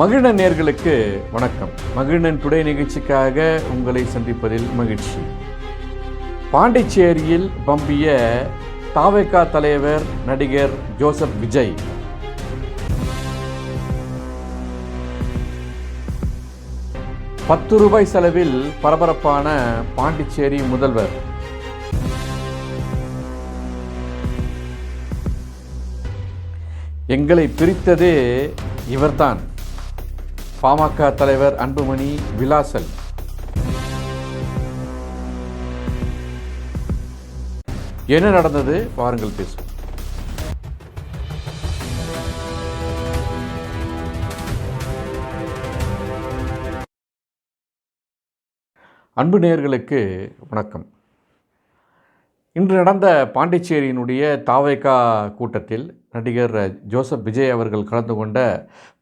மகிழன் நேர்களுக்கு வணக்கம். மகிழன் டுடே நிகழ்ச்சிக்காக உங்களை சந்திப்பதில் மகிழ்ச்சி. பாண்டிச்சேரியில் பம்பிய தாவேகா தலைவர் நடிகர் ஜோசப் விஜய். பத்து ரூபாய் செலவில் பரபரப்பான பாண்டிச்சேரி முதல்வர். எங்களை பிரித்ததே இவர்தான். பாமக தலைவர் அன்புமணி விலாசல். என்ன நடந்தது? வாருங்கள் பேசுவோம். அன்பு நேயர்களுக்கு வணக்கம். இன்று நடந்த பாண்டிச்சேரியினுடைய தாவேகா கூட்டத்தில் நடிகர் ஜோசப் விஜய் அவர்கள் கலந்து கொண்ட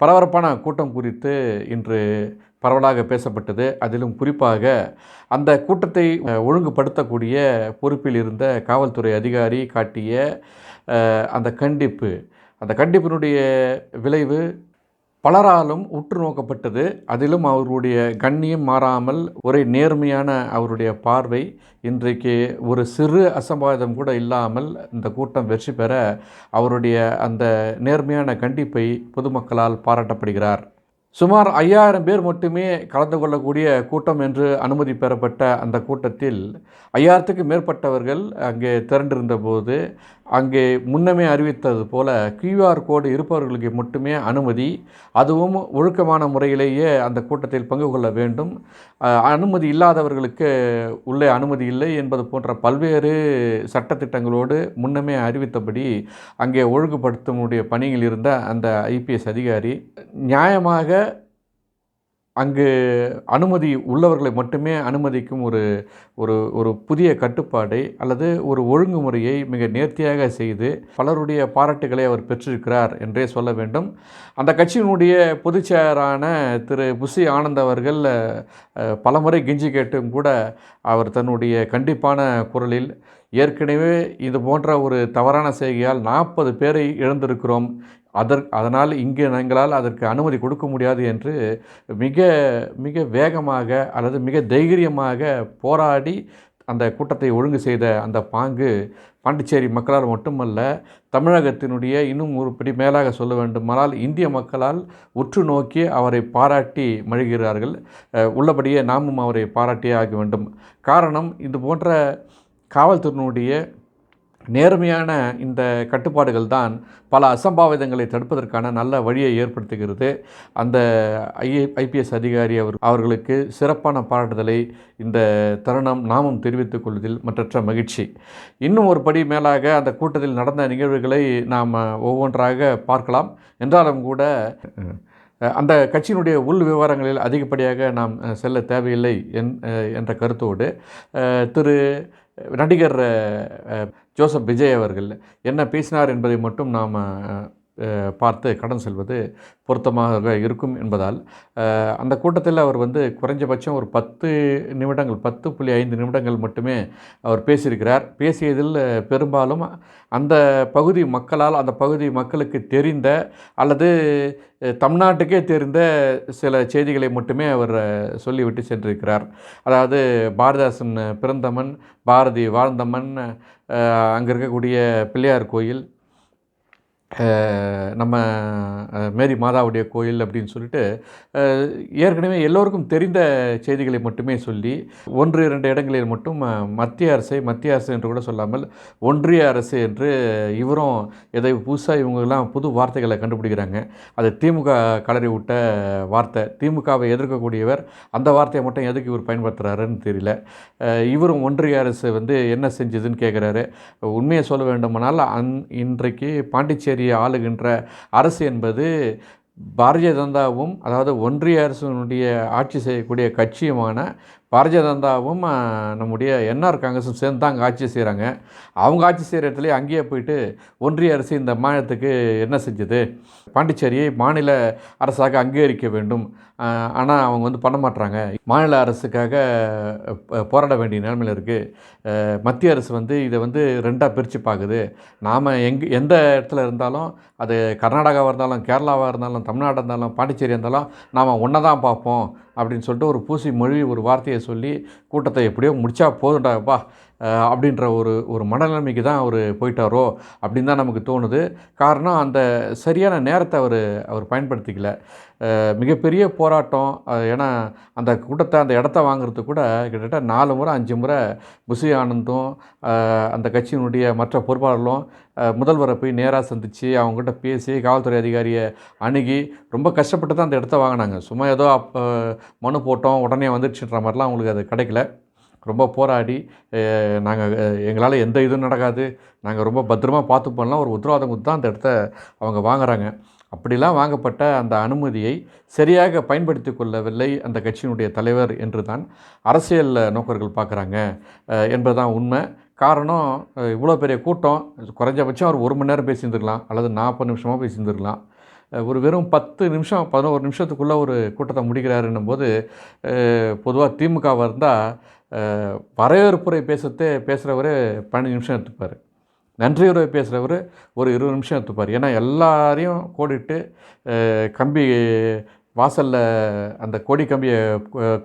பரபரப்பான கூட்டம் குறித்து இன்று பரவலாக பேசப்பட்டது. அதிலும் குறிப்பாக அந்த கூட்டத்தை ஒழுங்குபடுத்தக்கூடிய பொறுப்பில் இருந்த காவல்துறை அதிகாரி காட்டிய அந்த கண்டிப்பு அந்த கண்டிப்பினுடைய விளைவு பலராலும் உற்று நோக்கப்பட்டது. அதிலும் அவருடைய கண்ணியம் மாறாமல் ஒரே நேர்மையான அவருடைய பார்வை. இன்றைக்கு ஒரு சிறு அசம்பாவிதம் கூட இல்லாமல் இந்த கூட்டம் வெற்றி பெற அவருடைய அந்த நேர்மையான கண்டிப்பை பொதுமக்களால் பாராட்டப்படுகிறார். சுமார் ஐயாயிரம் பேர் மட்டுமே கலந்து கொள்ளக்கூடிய கூட்டம் என்று அனுமதி பெறப்பட்ட அந்த கூட்டத்தில் ஐயாயிரத்துக்கு மேற்பட்டவர்கள் அங்கே திரண்டிருந்த போது அங்கே முன்னமே அறிவித்தது போல கியூஆர் கோடு இருப்பவர்களுக்கு மட்டுமே அனுமதி அதுவும் ஒழுக்கமான முறையிலேயே அந்த கூட்டத்தில் பங்கு கொள்ள வேண்டும். அனுமதி இல்லாதவர்களுக்கு உள்ளே அனுமதி இல்லை என்பது போன்ற பல்வேறு சட்டத்திட்டங்களோடு முன்னமே அறிவித்தபடி அங்கே ஒழுங்குபடுத்தக்கூடிய பணியில் இருந்த அந்த ஐபிஎஸ் அதிகாரி நியாயமாக அங்கு அனுமதி உள்ளவர்களை மட்டுமே அனுமதிக்கும் ஒரு ஒரு ஒரு புதிய கட்டுப்பாடை அல்லது ஒரு ஒழுங்குமுறையை மிக நேர்த்தியாக செய்து பலருடைய பாராட்டுகளை அவர் பெற்றிருக்கிறார் என்றே சொல்ல வேண்டும். அந்த கட்சியினுடைய பொதுச் செயலரான திரு. புசி ஆனந்த் அவர்கள் பலமுறை கிஞ்சி கேட்டும் கூட அவர் தன்னுடைய கண்டிப்பான குரலில் ஏற்கனவே இது போன்ற ஒரு தவறான செய்கையால் நாற்பது பேரை இழந்திருக்கிறோம் அதற் அதனால் இங்கே எங்களால் அதற்கு அனுமதி கொடுக்க முடியாது என்று மிக மிக வேகமாக அல்லது மிக தைரியமாக போராடி அந்த கூட்டத்தை ஒழுங்கு செய்த அந்த பாங்கு பாண்டிச்சேரி மக்களால் மட்டுமல்ல தமிழகத்தினுடைய இன்னும் ஒரு படி மேலாக சொல்ல வேண்டுமானால் இந்திய மக்களால் உற்று நோக்கி அவரை பாராட்டி மழுகிறார்கள் உள்ளபடியே நாமும் அவரை பாராட்டியே ஆக வேண்டும். காரணம் இது போன்ற காவல்துறையினுடைய நேர்மையான இந்த கட்டுப்பாடுகள் தான் பல அசம்பாவிதங்களை தடுப்பதற்கான நல்ல வழியை ஏற்படுத்துகிறது. அந்த ஐஏ ஐபிஎஸ் அதிகாரி அவர் அவர்களுக்கு சிறப்பான பாராட்டுதலை இந்த தருணம் நாமும் தெரிவித்துக் கொள்வதில் மற்றற்ற மகிழ்ச்சி. இன்னும் ஒரு படி மேலாக அந்த கூட்டத்தில் நடந்த நிகழ்வுகளை நாம் ஒவ்வொன்றாக பார்க்கலாம். என்றாலும் கூட அந்த கட்சியினுடைய உள் விவரங்களில் அதிகப்படியாக நாம் செல்ல தேவையில்லை என் என்ற கருத்தோடு திரு நடிகர் ஜோசப் விஜய் அவர்கள் என்ன பேசினார் என்பதை மட்டும் நாம் பார்த்து கடன் செல்வது பொருத்தமாக இருக்கும் என்பதால் அந்த கூட்டத்தில் அவர் வந்து குறைஞ்சபட்சம் ஒரு பத்து நிமிடங்கள் பத்து புள்ளி ஐந்து நிமிடங்கள் மட்டுமே அவர் பேசியிருக்கிறார். பேசியதில் பெரும்பாலும் அந்த பகுதி மக்களால் அந்த பகுதி மக்களுக்கு தெரிந்த அல்லது தமிழ்நாட்டுக்கே தெரிந்த சில செய்திகளை மட்டுமே அவர் சொல்லிவிட்டு சென்றிருக்கிறார். அதாவது பாரதிதாசன் பிறந்தமன் பாரதி வாழ்ந்தம்மன் அங்கே இருக்கக்கூடிய பிள்ளையார் கோயில் நம்ம மேரி மாதாவுடைய கோயில் அப்படின்னு சொல்லிட்டு ஏற்கனவே எல்லோருக்கும் தெரிந்த செய்திகளை மட்டுமே சொல்லி ஒன்று இரண்டு இடங்களில் மட்டும் மத்திய அரசை மத்திய அரசு என்று கூட சொல்லாமல் ஒன்றிய அரசு என்று இவரும் எதை புதுசாக இவங்கெல்லாம் புது வார்த்தைகளை கண்டுபிடிக்கிறாங்க. அது திமுக கலறி விட்ட வார்த்தை. திமுகவை எதிர்க்கக்கூடியவர் அந்த வார்த்தையை மட்டும் எதுக்கு இவர் பயன்படுத்துகிறாருன்னு தெரியல. இவரும் ஒன்றிய அரசு வந்து என்ன செஞ்சதுன்னு கேட்குறாரு உண்மையை சொல்ல வேண்டுமானால் அந் இன்றைக்கு பாண்டிச்சேரி பாண்டிச்சேரியை ஆளுகின்ற அரசு என்பது பாரதிய ஜனதாவும் அதாவது ஒன்றிய அரசினுடைய ஆட்சி செய்யக்கூடிய கட்சியுமான பாரதிய ஜனதாவும் நம்முடைய என்ஆர் காங்கிரஸும் சேர்ந்து தான் அங்கே ஆட்சி செய்கிறாங்க அவங்க ஆட்சி செய்கிற இடத்துல அங்கேயே போயிட்டு ஒன்றிய அரசு இந்த மாநிலத்துக்கு என்ன செஞ்சது? பாண்டிச்சேரியை மாநில அரசாக அங்கீகரிக்க வேண்டும். ஆனால் அவங்க வந்து பண்ண மாட்றாங்க. மாநில அரசுக்காக போராட வேண்டிய நிலைமையில் இருக்குது மத்திய அரசு வந்து இதை வந்து ரெண்டாக பிரித்து பார்க்குது நாம் எங்கே எந்த இடத்துல இருந்தாலும் அது கர்நாடகாவாக இருந்தாலும் கேரளாவாக இருந்தாலும் தமிழ்நாடாக இருந்தாலும் பாண்டிச்சேரி இருந்தாலும் நாம் ஒன்றை தான் பார்ப்போம் அப்படின்னு சொல்லிட்டு ஒரு பூசி மொழி ஒரு வார்த்தையை சொல்லி கூட்டத்தை எப்படியோ முடிச்சா போதுண்டாப்பா அப்படின்ற ஒரு ஒரு மனநிலைமைக்கு தான் அவர் போயிட்டாரோ அப்படின்னு தான் நமக்கு தோணுது. காரணம் அந்த சரியான நேரத்தை அவர் அவர் பயன்படுத்திக்கல. மிகப்பெரிய போராட்டம். ஏன்னா அந்த கூட்டத்தை அந்த இடத்த வாங்குறதுக்கு கூட கிட்டத்தட்ட நாலு முறை அஞ்சு முறை புசி ஆனந்தும் அந்த கட்சியினுடைய மற்ற பொறுப்பாளர்களும் முதல்வரை போய் நேராக சந்தித்து அவங்ககிட்ட பேசி காவல்துறை அதிகாரியை அணுகி ரொம்ப கஷ்டப்பட்டு தான் அந்த இடத்த வாங்கினாங்க. சும்மா ஏதோ அப்போ மனு போட்டோம் உடனே வந்துடுச்சுன்ற மாதிரிலாம் அவங்களுக்கு அது கிடைக்கல. ரொம்ப போராடி நாங்கள் எங்களால் எந்த இதுவும் நடக்காது. நாங்கள் ரொம்ப பத்திரமா பார்த்து பண்ணலாம். ஒரு உத்தரவாதம் கொடுத்து தான் அந்த இடத்த அவங்க வாங்குறாங்க. அப்படிலாம் வாங்கப்பட்ட அந்த அனுமதியை சரியாக பயன்படுத்தி கொள்ளவில்லை அந்த கட்சியினுடைய தலைவர் என்று தான் அரசியல் நோக்கர்கள் பார்க்குறாங்க. என்பதுதான் உண்மை. காரணம் இவ்வளோ பெரிய கூட்டம் குறைஞ்சபட்சம் அவர் ஒரு மணி நேரம் பேசியிருந்துருக்கலாம் அல்லது நாற்பது நிமிஷமாக பேசியிருந்துருக்கலாம். ஒரு வெறும் பத்து நிமிஷம் பதினோரு நிமிஷத்துக்குள்ளே ஒரு கூட்டத்தை முடிக்கிறாருன்னும் போது பொதுவாக திமுகவாக இருந்தால் வரவேற்புரை பேசுறதே பேசுகிறவர் பன்னெண்டு நிமிஷம் எடுத்துப்பார். நன்றியுரை பேசுகிறவர் ஒரு இருபது நிமிஷம் எடுத்துப்பார். ஏன்னா எல்லாரையும் கோடிட்டு கம்பி வாசலில் அந்த கொடி கம்பியை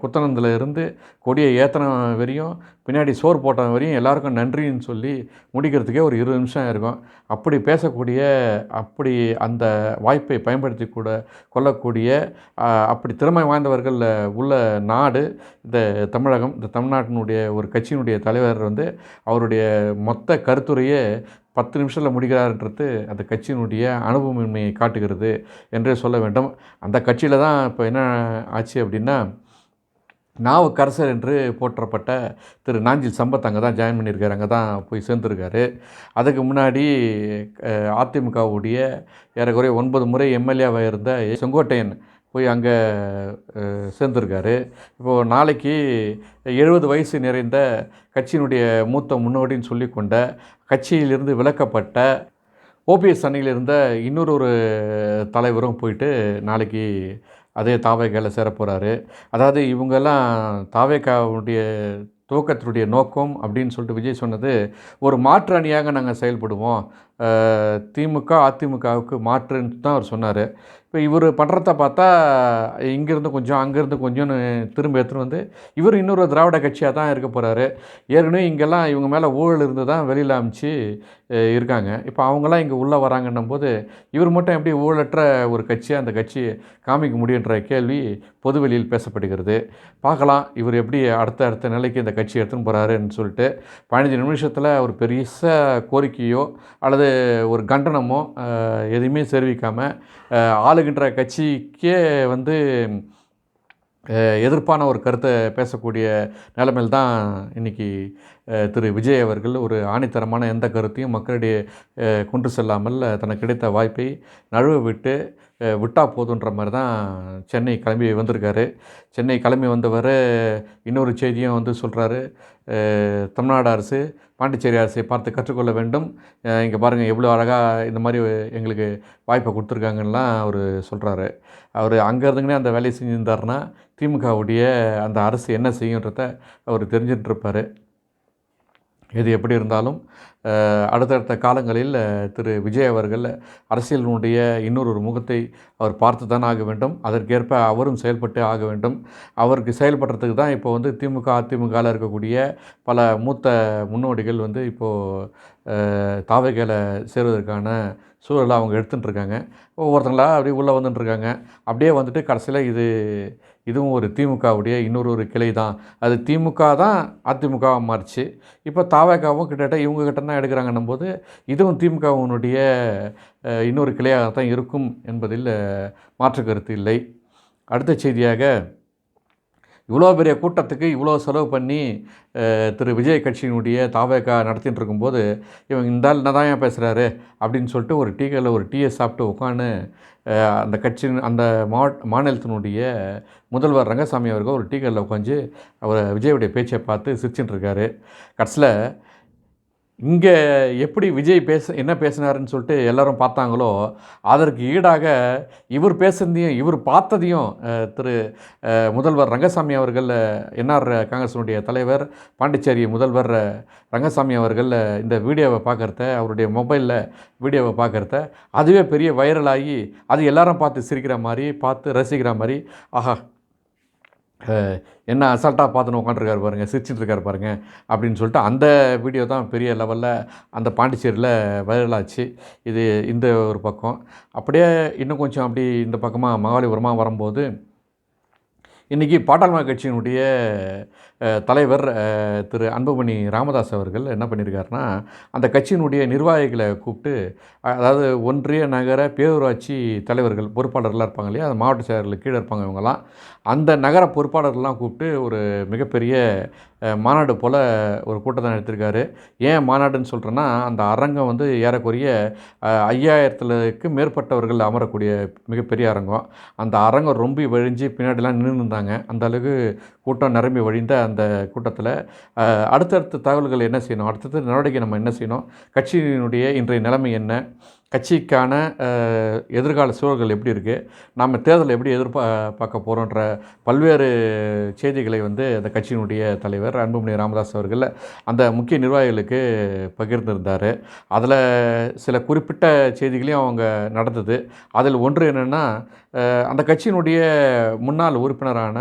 குத்தனத்தில் இருந்து கொடியை ஏற்றின வரையும் பின்னாடி சோறு போட்டவன் வரையும் எல்லாருக்கும் நன்றின்னு சொல்லி முடிக்கிறதுக்கே ஒரு இருபது நிமிஷம் இருக்கும். அப்படி பேசக்கூடிய அப்படி அந்த வாய்ப்பை பயன்படுத்தி கூட கொள்ளக்கூடிய அப்படி திறமை வாய்ந்தவர்கள் உள்ள நாடு இந்த தமிழகம் இந்த தமிழ்நாட்டினுடைய ஒரு கட்சியினுடைய தலைவர் வந்து அவருடைய மொத்த கருத்துரையே பத்து நிமிஷத்தில் முடிக்கிறாருன்றது அந்த கட்சியினுடைய அனுபவமின்மையை காட்டுகிறது என்றே சொல்ல வேண்டும். அந்த கட்சியில் தான் இப்போ என்ன ஆச்சு அப்படின்னா நாவுக்கரசர் என்று போற்றப்பட்ட திரு நாஞ்சில் சம்பத் அங்கே தான் ஜாயின் பண்ணியிருக்காரு அங்கே தான் போய் சேர்ந்துருக்காரு. அதுக்கு முன்னாடி அதிமுகவுடைய ஏறக்குறைய ஒன்பது முறை எம்எல்ஏவாக இருந்த செங்கோட்டையன் போய் அங்கே சேர்ந்துருக்காரு. இப்போது நாளைக்கு எழுபது வயசு நிறைந்த கட்சியினுடைய மூத்த முன்னோடின்னு சொல்லிக்கொண்ட கட்சியிலிருந்து விலக்கப்பட்ட ஓபிஎஸ் அணியில் இருந்த இன்னொரு ஒரு தலைவரும் போயிட்டு நாளைக்கு அதே தாவேக்காவில் சேரப்போகிறாரு அதாவது இவங்கெல்லாம் தாவேக்காவுடைய துவக்கத்தினுடைய நோக்கம் அப்படின்னு சொல்லிட்டு விஜய் சொன்னது ஒரு மாற்று அணியாக நாங்கள் செயல்படுவோம். திமுக அதிமுகவுக்கு மாற்றுன்னு தான் அவர் சொன்னார். இப்போ இவர் பண்ணுறத பார்த்தா இங்கேருந்து கொஞ்சம் அங்கேருந்து கொஞ்சம்னு திரும்ப எடுத்துன்னு வந்து இவர் இன்னொரு திராவிட கட்சியாக தான் இருக்க போகிறாரு ஏற்கனவே இங்கெல்லாம் இவங்க மேலே ஊழல் இருந்து தான் வெளியில் அமைச்சு இருக்காங்க. இப்போ அவங்களாம் இங்கே உள்ளே வராங்கன்னும் போது இவர் மட்டும் எப்படி ஊழலற்ற ஒரு கட்சியாக அந்த கட்சி காமிக்க முடியுன்ற கேள்வி பொதுவெளியில் பேசப்படுகிறது. பார்க்கலாம் இவர் எப்படி அடுத்த அடுத்த நிலைக்கு இந்த கட்சி எடுத்துன்னு போகிறாருன்னு சொல்லிட்டு பதினஞ்சு நிமிஷத்தில் ஒரு பெரிய கோரிக்கையோ அல்லது ஒரு கண்டனமோ எதுவுமே தெரிவிக்காமல் ஆளுகின்ற கட்சிக்கே வந்து எதிர்ப்பான ஒரு கருத்தை பேசக்கூடிய நிலைமையில் தான் இன்றைக்கி திரு. விஜய் அவர்கள் ஒரு ஆணித்தரமான எந்த கருத்தையும் மக்களிடையே கொண்டு செல்லாமல் தனக்கு கிடைத்த வாய்ப்பை நழுவ விட்டு விட்டா போதுன்ற மாதிரி தான் சென்னை கிளம்பி வந்திருக்காரு. சென்னை கிளம்பி வந்தவர் இன்னொரு செய்தியும் வந்து சொல்கிறாரு தமிழ்நாடு அரசு பாண்டிச்சேரி அரசை பார்த்து கற்றுக்கொள்ள வேண்டும். இங்கே பாருங்கள் எவ்வளோ அழகாக இந்த மாதிரி எங்களுக்கு வாய்ப்பை கொடுத்துருக்காங்கலாம் அவர் சொல்கிறாரு அவர் அங்கே இருந்துங்கன்னே அந்த வேலையை செஞ்சுருந்தாருன்னா திமுகவுடைய அந்த அரசு என்ன செய்யுன்றத அவர் தெரிஞ்சுட்டு இருப்பார் எது எப்படி இருந்தாலும் அடுத்தடுத்த காலங்களில் திரு விஜய் அவர்கள் அரசியலினுடைய இன்னொரு ஒரு முகத்தை அவர் பார்த்து தான் ஆக வேண்டும். அதற்கேற்ப அவரும் செயல்பட்டு ஆக வேண்டும். அவருக்கு செயல்படுறதுக்கு தான் இப்போ வந்து திமுக அதிமுகவில் இருக்கக்கூடிய பல மூத்த முன்னோடிகள் வந்து இப்போது தாவைகளை சேருவதற்கான சூழலை அவங்க எடுத்துட்டு இருக்காங்க ஒவ்வொருத்தங்களா அப்படியே உள்ளே வந்துட்டுருக்காங்க. அப்படியே வந்துட்டு கடைசியில் இது இதுவும் ஒரு திமுகவுடைய இன்னொரு ஒரு கிளை தான். அது திமுக தான் அதிமுகவாக மாறிச்சு. இப்போ தாவேக்காவும் கிட்டத்தட்ட இவங்க கிட்ட தான் எடுக்கிறாங்கன்னும் போது இதுவும் திமுகவினுடைய இன்னொரு கிளையாக தான் இருக்கும் என்பதில் மாற்று கருத்து இல்லை. அடுத்த செய்தியாக இவ்வளோ பெரிய கூட்டத்துக்கு இவ்வளோ செலவு பண்ணி திரு விஜய் கட்சியினுடைய தாவேக்கா நடத்திட்டு இருக்கும்போது இவங்க இந்த ஆள் என்ன தான் பேசுகிறாரு அப்படின்னு சொல்லிட்டு ஒரு டீக்கரில் ஒரு டீயை சாப்பிட்டு உட்காந்து அந்த கட்சியின் அந்த மாவட்ட மாநிலத்தினுடைய முதல்வர் ரங்கசாமி அவர்கள் ஒரு டீக்கரில் உட்காந்து அவர் விஜயுடைய பேச்சை பார்த்து சிரிச்சுட்டு இருக்காரு. கடைசியில் இங்கே எப்படி விஜய் பேச என்ன பேசினாருன்னு சொல்லிட்டு எல்லாரும் பார்த்தாங்களோ அதற்கு ஈடாக இவர் பேசுனதையும் இவர் பார்த்ததையும் திரு முதல்வர் ரங்கசாமி அவர்கள் என்ஆர் காங்கிரஸினுடைய தலைவர் பாண்டிச்சேரி முதல்வர் ரங்கசாமி அவர்கள் இந்த வீடியோவை பார்க்குறத அவருடைய மொபைலில் வீடியோவை பார்க்குறத அதுவே பெரிய வைரலாகி அது எல்லாரும் பார்த்து சிரிக்கிற மாதிரி பார்த்து ரசிக்கிற மாதிரி ஆஹா என்ன அசால்ட்டாக பார்த்துன்னு உட்காந்துருக்காரு பாருங்கள் சிரிச்சிட்டு இருக்காரு அப்படின்னு சொல்லிட்டு அந்த வீடியோ தான் பெரிய லெவலில் அந்த பாண்டிச்சேரியில் வைரலாச்சு இது இந்த ஒரு பக்கம். அப்படியே இன்னும் கொஞ்சம் அப்படி இந்த பக்கமாக மகாலிபுரமாக வரும்போது இன்றைக்கி பாட்டாளமா கட்சியினுடைய தலைவர் திரு அன்புமணி ராமதாஸ் அவர்கள் என்ன பண்ணியிருக்காருன்னா அந்த கட்சியினுடைய நிர்வாகிகளை கூப்பிட்டு அதாவது ஒன்றிய நகர பேரூராட்சி தலைவர்கள் பொறுப்பாளர்கள்லாம் இருப்பாங்க இல்லையா அந்த மாவட்ட செயலர்களுக்கு கீழே இருப்பாங்க இவங்கெல்லாம். அந்த நகர பொறுப்பாளர்கள்லாம் கூப்பிட்டு ஒரு மிகப்பெரிய மாநாடு போல் ஒரு கூட்டத்தை நடத்திருக்காரு. ஏன் மாநாடுன்னு சொல்கிறேன்னா அந்த அரங்கம் வந்து ஏறக்குறைய ஐயாயிரத்துலக்கு மேற்பட்டவர்கள் அமரக்கூடிய மிகப்பெரிய அரங்கம். அந்த அரங்கம் ரொம்ப வழிஞ்சு பின்னாடிலாம் நின்று இருந்தாங்க. அந்த அளவுக்கு கூட்டம் நிரம்பி வழிந்த அந்த அந்த கூட்டத்தில் அடுத்தடுத்த தகவல்கள் என்ன செய்யணும்? அடுத்தடுத்த நடவடிக்கை நம்ம என்ன செய்யணும்? கட்சியினுடைய இன்றைய நிலைமை என்ன? கட்சிக்கான எதிர்கால சூழல்கள் எப்படி இருக்குது நாம் தேர்தலை எப்படி எதிர்பா பார்க்க போகிறோன்ற பல்வேறு செய்திகளை வந்து அந்த கட்சியினுடைய தலைவர் அன்புமணி ராமதாஸ் அவர்கள் அந்த முக்கிய நிர்வாகிகளுக்கு பகிர்ந்திருந்தார். அதில் சில குறிப்பிட்ட செய்திகளையும் அவங்க நடந்தது. அதில் ஒன்று என்னென்னா அந்த கட்சியினுடைய முன்னாள் உறுப்பினரான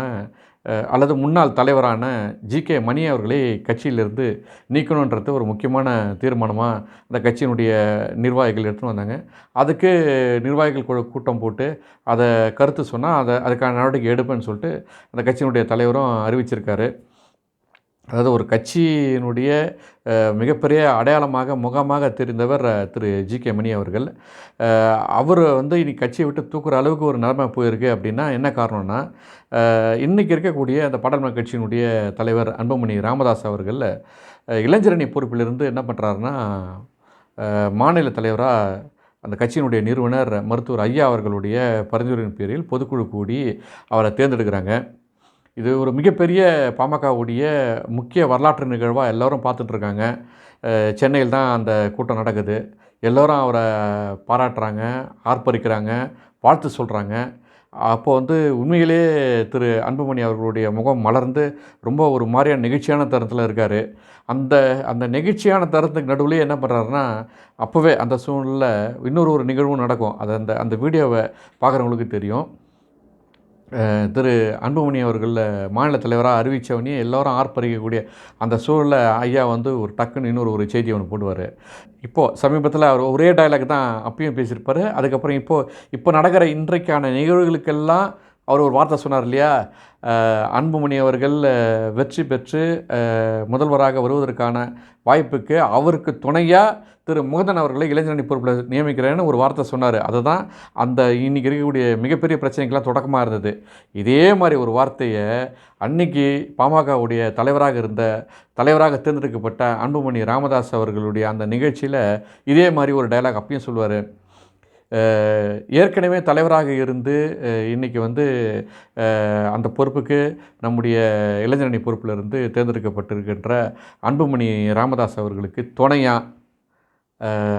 அல்லது முன்னாள் தலைவரான ஜி கே மணி அவர்களை கட்சியிலிருந்து நீக்கணுன்றது ஒரு முக்கியமான தீர்மானமாக அந்த கட்சியினுடைய நிர்வாகிகள் எடுத்துன்னு வந்தாங்க. அதுக்கு நிர்வாகிகள் குழு கூட்டம் போட்டு அதை கருத்து சொன்னால் அதை அதுக்கான நடவடிக்கை எடுப்பேன்னு சொல்லிட்டு அந்த கட்சியினுடைய தலைவரும் அறிவிச்சிருக்காரு. அதாவது ஒரு கட்சியினுடைய மிகப்பெரிய அடையாளமாக முகமாக தெரிந்தவர் திரு. ஜி. கே. மணி அவர்கள். அவர் வந்து இனி கட்சியை விட்டு தூக்குற அளவுக்கு ஒரு நிலைமை போயிருக்கு அப்படின்னா என்ன காரணம்னா இன்றைக்கி இருக்கக்கூடிய அந்த பாடல்மன் கட்சியினுடைய தலைவர் அன்புமணி ராமதாஸ் அவர்கள் இளைஞரணி பொறுப்பிலிருந்து என்ன பண்ணுறாருன்னா மாநில தலைவராக அந்த கட்சியினுடைய நிறுவனர் மருத்துவர் ஐயா அவர்களுடைய பரிந்துரையின் பேரில் பொதுக்குழு கூடி அவரை தேர்ந்தெடுக்கிறாங்க. இது ஒரு மிகப்பெரிய பாமகவுடைய முக்கிய வரலாற்று நிகழ்வாக எல்லோரும் பார்த்துட்ருக்காங்க. சென்னையில் தான் அந்த கூட்டம் நடக்குது. எல்லோரும் அவரை பாராட்டுறாங்க ஆர்ப்பரிக்கிறாங்க வாழ்த்து சொல்கிறாங்க அப்போது வந்து உண்மையிலே திரு அன்புமணி அவர்களுடைய முகம் மலர்ந்து ரொம்ப ஒரு மாதிரியான நெகிழ்ச்சியான தரத்தில் இருக்கார். அந்த அந்த நெகிழ்ச்சியான தரத்துக்கு நடுவுலேயே என்ன பண்ணுறாருன்னா அப்போவே அந்த சூழ்நிலை இன்னொரு ஒரு நிகழ்வும் நடக்கும். அது அந்த அந்த வீடியோவை பார்க்குறவங்களுக்கு தெரியும். திரு அன்புமணி அவர்கள் மாநில தலைவராக அறிவித்தவனே எல்லாரும் ஆர்ப்பரிக்கக்கூடிய அந்த சூழலில் ஐயா வந்து ஒரு டக்குன்னு இன்னொரு ஒரு செய்தி ஒன்று போடுவார். இப்போது சமீபத்தில் அவர் ஒரே டயலாக் தான் அப்பயும் பேசியிருப்பார். அதுக்கப்புறம் இப்போது இப்போ நடக்கிற இன்றைக்கான நிகழ்வுகளுக்கெல்லாம் அவர் ஒரு வார்த்தை சொன்னார் இல்லையா? அன்புமணி அவர்கள் வெற்றி பெற்று முதல்வராக வருவதற்கான வாய்ப்புக்கு அவருக்கு துணையாக திரு முகதன் அவர்களை இளைஞரணி பொறுப்பில் நியமிக்கிறேன்னு ஒரு வார்த்தை சொன்னார். அதுதான் அந்த இன்னைக்கு இருக்கக்கூடிய மிகப்பெரிய பிரச்சனைக்கெல்லாம் தொடக்கமாக இருந்தது. இதே மாதிரி ஒரு வார்த்தையை அன்னைக்கு பாமகவுடைய தலைவராக இருந்த தலைவராக தேர்ந்தெடுக்கப்பட்ட அன்புமணி ராமதாஸ் அவர்களுடைய அந்த நிகழ்ச்சியில் இதே மாதிரி ஒரு டயலாக் அப்பயும் சொல்லுவார். ஏற்கனவே தலைவராக இருந்து இன்றைக்கி இன்னைக்கு வந்து அந்த பொறுப்புக்கு நம்முடைய இளைஞரணி பொறுப்பில் இருந்து தேர்ந்தெடுக்கப்பட்டிருக்கின்ற அன்புமணி ராமதாஸ் அவர்களுக்கு துணையாக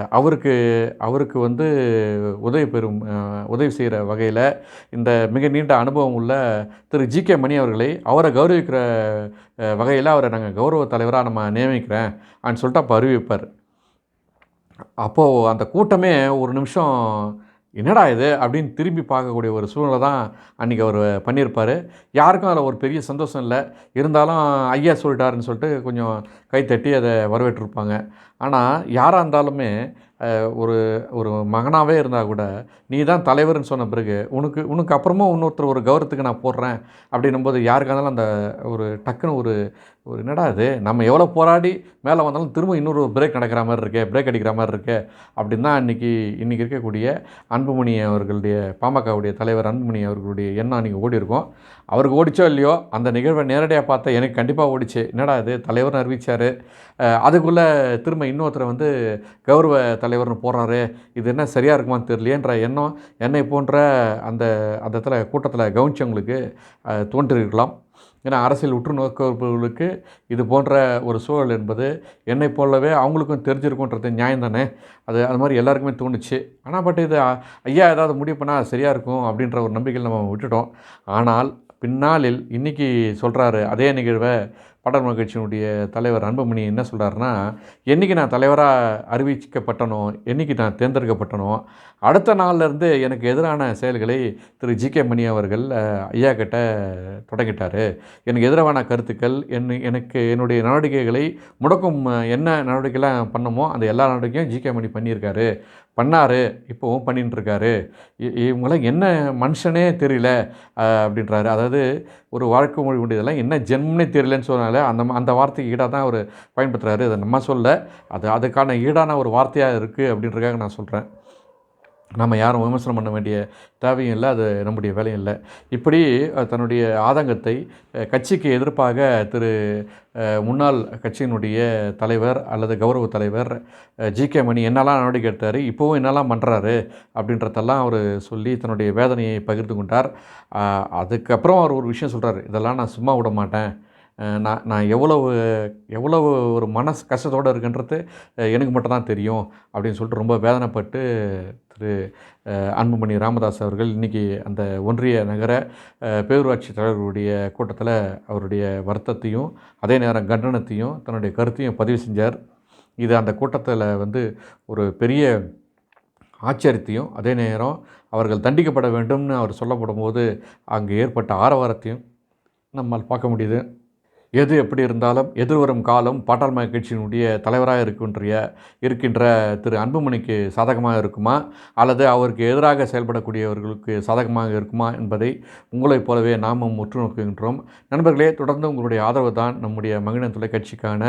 அவருக்கு அவருக்கு வந்து உதவி பெறும் உதவி செய்கிற வகையில் இந்த மிக நீண்ட அனுபவம் உள்ள திரு ஜி கே மணி அவர்களை அவரை கௌரவிக்கிற வகையில் அவரை நாங்கள் கௌரவ தலைவராக நம்ம நியமிக்கிறேன் அப்படின்னு சொல்லிட்டு அப்போ அறிவிப்பார். அப்போது அந்த கூட்டமே ஒரு நிமிஷம் என்னடா இது அப்படின்னு திரும்பி பார்க்கக்கூடிய ஒரு சூழ்நிலை தான் அன்றைக்கி அவர் பண்ணியிருப்பார். யாருக்கும் அதில் ஒரு பெரிய சந்தோஷம் இல்லை. இருந்தாலும் ஐயா சொல்லிட்டாருன்னு சொல்லிட்டு கொஞ்சம் கைத்தட்டி அதை வரவேற்றிருப்பாங்க. ஆனால் யாராக இருந்தாலுமே ஒரு ஒரு மகனாகவே இருந்தால் கூட நீ தான் தலைவர்னு சொன்ன பிறகு உனக்கு உனக்கு அப்புறமா இன்னொருத்தர் ஒரு கௌரவத்துக்கு நான் போடுறேன். அப்படின்னும்போது யாருக்காக இருந்தாலும் அந்த ஒரு டக்குன்னு ஒரு ஒரு என்னடா இது? நம்ம எவ்வளோ போராடி மேலே வந்தாலும் திரும்ப இன்னொரு பிரேக் நடக்கிற மாதிரி இருக்கே பிரேக் அடிக்கிற மாதிரி இருக்கே அப்படின்னு தான் இன்றைக்கி இன்றைக்கி இருக்கக்கூடிய அன்புமணி அவர்களுடைய பாமகவுடைய தலைவர் அன்புமணி அவர்களுடைய எண்ணம் அன்றைக்கி ஓடி இருக்கும். அவருக்கு ஓடிச்சோ இல்லையோ அந்த நிகழ்வை நேரடியாக பார்த்தா எனக்கு கண்டிப்பாக ஓடிச்சு. என்னடா இது? தலைவர்னு அறிவிச்சார். அதுக்குள்ளே திரும்ப இன்னொருத்தரை வந்து கௌரவ தலைவர்னு போடுறாரு இது என்ன சரியாக இருக்குமான்னு தெரியலையேன்ற எண்ணம் என்னை போன்ற அந்த அந்த இடத்துல கூட்டத்தில் கவனிச்சவங்களுக்கு தோன்றிருக்கலாம் தோன்றியிருக்கலாம். ஏன்னா அரசியல் உற்று நோக்கவர்களுக்கு இது போன்ற ஒரு சூழல் என்பது என்னை போலவே அவங்களுக்கும் தெரிஞ்சிருக்குன்றது நியாயம் தானே அது அது மாதிரி எல்லாருக்குமே தோணுச்சு. ஆனால் பட் இது ஐயா ஏதாவது முடிவு பண்ணால் சரியாக இருக்கும் அப்படின்ற ஒரு நம்பிக்கையில் நம்ம விட்டுட்டோம். ஆனால் பின்னாளில் இன்றைக்கி சொல்கிறாரு அதே நிகழ்வை படர் கட்சியினுடைய தலைவர் அன்புமணி என்ன சொல்கிறாருன்னா என்றைக்கு நான் தலைவராக அறிவிக்கப்பட்டனோ என்றைக்கு நான் தேர்ந்தெடுக்கப்பட்டனோ அடுத்த நாள்லேருந்து எனக்கு எதிரான செயல்களை திரு. ஜி. கே. மணி அவர்கள் ஐயா கிட்ட தொடங்கிட்டார். எனக்கு எதிரான கருத்துக்கள் என் எனக்கு என்னுடைய நடவடிக்கைகளை முடக்கும் என்ன நடவடிக்கைலாம் பண்ணமோ அந்த எல்லா நடவடிக்கையும் ஜி. கே. மணி பண்ணியிருக்காரு. பண்ணார். இப்போவும் பண்ணிட்டுருக்காரு இ- இவங்களாம் என்ன மனுஷனே தெரியல அப்படின்றாரு. அதாவது ஒரு வாழ்க்கை மொழி முடியதெல்லாம் என்ன ஜென்மனே தெரியலன்னு சொன்னாலே அந்த அந்த வார்த்தைக்கு ஈடாக தான் அவர் பயன்படுத்துகிறாரு அதை நம்ம சொல்ல அது அதுக்கான ஈடான ஒரு வார்த்தையாக இருக்குது அப்படின்றதுக்காக நான் சொல்கிறேன் நம்ம யாரும் விமர்சனம் பண்ண வேண்டிய தேவையும் இல்லை அது நம்முடைய வேலையும் இல்லை. இப்படி தன்னுடைய ஆதங்கத்தை கட்சிக்கு எதிர்ப்பாக திரு முன்னாள் கட்சியினுடைய தலைவர் அல்லது கௌரவ தலைவர் ஜி கே மணி என்னெல்லாம் நடவடிக்கை எடுத்தார் இப்போவும் என்னெல்லாம் பண்ணுறாரு அப்படின்றதெல்லாம் அவர் சொல்லி தன்னுடைய வேதனையை பகிர்ந்து கொண்டார். அதுக்கப்புறம் அவர் ஒரு விஷயம் சொல்கிறார் இதெல்லாம் நான் சும்மா விட மாட்டேன். நான் நான் எவ்வளவு எவ்வளவு ஒரு மனசு கஷ்டத்தோடு இருக்குன்றது எனக்கு எனக்கு மட்டும்தான் தெரியும் அப்படின்னு சொல்லிட்டு ரொம்ப வேதனைப்பட்டு திரு அன்புமணி ராமதாஸ் அவர்கள் இன்றைக்கி அந்த ஒன்றிய நகர பேரூராட்சி தலைவர்களுடைய கூட்டத்தில் அவருடைய வருத்தத்தையும் அதே நேரம் கண்டனத்தையும் தன்னுடைய கருத்தையும் பதிவு செஞ்சார். இது அந்த கூட்டத்தில் வந்து ஒரு பெரிய ஆச்சரியத்தையும் அதே நேரம் அவர்கள் தண்டிக்கப்பட வேண்டும்னு அவர் சொல்லப்படும் போது அங்கு ஏற்பட்ட ஆரவாரத்தையும் நம்மால் பார்க்க முடியுது. எது எப்படி இருந்தாலும் எதிர்வரும் காலம் பாட்டாளி கட்சியினுடைய தலைவராக இருக்கின்ற இருக்கின்ற திரு அன்புமணிக்கு சாதகமாக இருக்குமா? அல்லது அவருக்கு எதிராக செயல்படக்கூடியவர்களுக்கு சாதகமாக இருக்குமா என்பதை உங்களைப் போலவே நாமும் உற்று நோக்குகின்றோம் நண்பர்களே தொடர்ந்து உங்களுடைய ஆதரவு தான் நம்முடைய மகிழன் தொலைக்காட்சிக்கான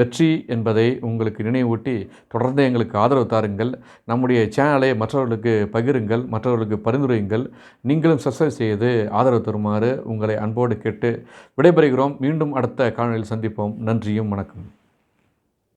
வெற்றி என்பதை உங்களுக்கு நினைவூட்டி தொடர்ந்து எங்களுக்கு ஆதரவு தாருங்கள். நம்முடைய சேனலை மற்றவர்களுக்கு பகிருங்கள் மற்றவர்களுக்கு பரிந்துரையுங்கள். நீங்களும் சப்ஸ்கிரைப் செய்து ஆதரவு தருமாறு உங்களை அன்போடு கேட்டு விடைபெறுகிறோம். மீண்டும் அடுத்த அடுத்த காணொலியில் சந்திப்போம். நன்றியும் வணக்கம்.